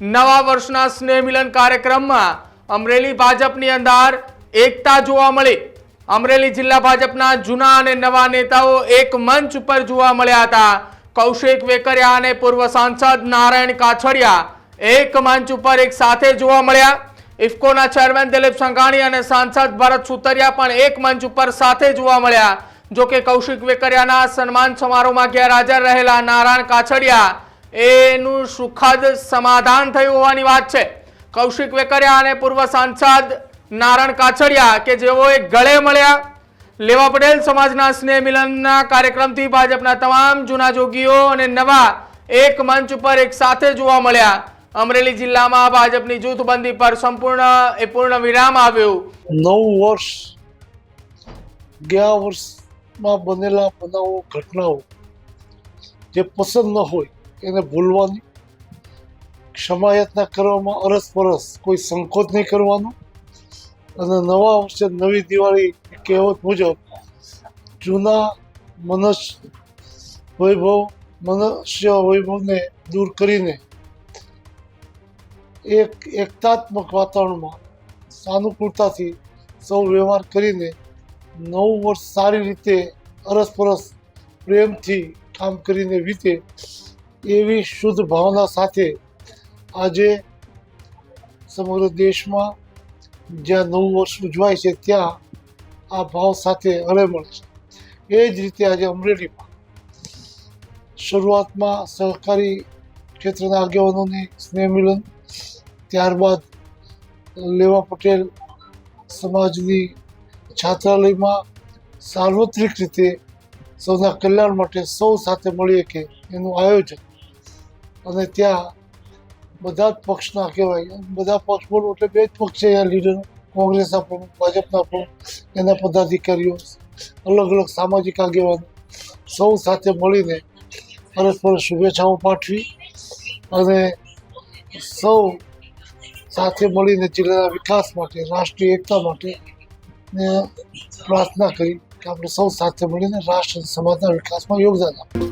નવા વર્ષના સ્નેહ મિલન કાર્યક્રમમાં અમરેલી ભાજપની અંદર એકતા જોવા મળી. અમરેલી જિલ્લા ભાજપના જૂના અને નવા નેતાઓ એક મંચ ઉપર જોવા મળ્યા હતા. કૌશિક વેકરિયા અને પૂર્વ સાંસદ નારાયણ કાછડિયા એક મંચ ઉપર એક સાથે જોવા મળ્યા. ઇફકોના ચેરમેન દિલીપ સંઘાણી અને સાંસદ ભરત સુતરિયા પણ એક મંચ ઉપર સાથે જોવા મળ્યા. જોકે કૌશિક વેકરિયાના સન્માન સમારોહમાં ગેરહાજર રહેલા નારાયણ કાછડિયા એનું સુખદ સમાધાન થયું હોવાની વાત છે. કૌશિક વેકરિયા અને પૂર્વ સાંસદ નારણ કાછડિયા કે જેઓ એક ગળે મળ્યા, લેવા પટેલ સમાજના સ્નેહ મિલનના કાર્યક્રમથી ભાજપના તમામ જૂના જોગીઓ અને નવા એક મંચ ઉપર એક સાથે જોવા મળ્યા. અમરેલી જિલ્લામાં ભાજપની જૂથબંધી પર સંપૂર્ણ એ પૂર્ણ વિરામ આવ્યું. નવ વર્ષ, ગયા વર્ષમાં બનેલા બનાવો, ઘટનાઓ જે પસંદ ન હોય એને ભૂલવાની ક્ષમાયાતના કરવામાં અરસપરસ કોઈ સંકોચ નહીં કરવાનો. અને નવા વર્ષે નવી દિવાળી કહેવત મુજબ જૂના મનસ વૈભવ, મનુષ્ય વૈભવને દૂર કરીને એક એકતાત્મક વાતાવરણમાં સાનુકૂળતાથી સૌ વ્યવહાર કરીને નવું વર્ષ સારી રીતે અરસપરસ પ્રેમથી કામ કરીને વીતે. એવી શુદ્ધ ભાવના સાથે આજે સમગ્ર દેશમાં જ્યાં નવું વર્ષ ઉજવાય છે, ત્યાં આ ભાવ સાથે હળે મળે છે. એ જ રીતે આજે અમરેલીમાં શરૂઆતમાં સહકારી ક્ષેત્રના આગેવાનોની સ્નેહ મિલન, ત્યારબાદ લેવા પટેલ સમાજની છાત્રાલયમાં સાર્વત્રિક રીતે સૌના કલ્યાણ માટે સૌ સાથે મળીએ કે એનું આયોજન અને ત્યાં બધા જ પક્ષના કહેવાય. બધા પક્ષ બોલો એટલે બે જ પક્ષ છે અહીંયા લીડર. કોંગ્રેસના પ્રમુખ ભાજપના પ્રમુખ એના પદાધિકારીઓ. અલગ અલગ સામાજિક આગેવાનો. સૌ સાથે મળીને પરસ્પર શુભેચ્છાઓ પાઠવી અને સૌ સાથે મળીને જિલ્લાના વિકાસ માટે, રાષ્ટ્રીય એકતા માટે પ્રાર્થના કરી કે આપણે સૌ સાથે મળીને રાષ્ટ્ર સમાજના વિકાસમાં યોગદાન આપીએ.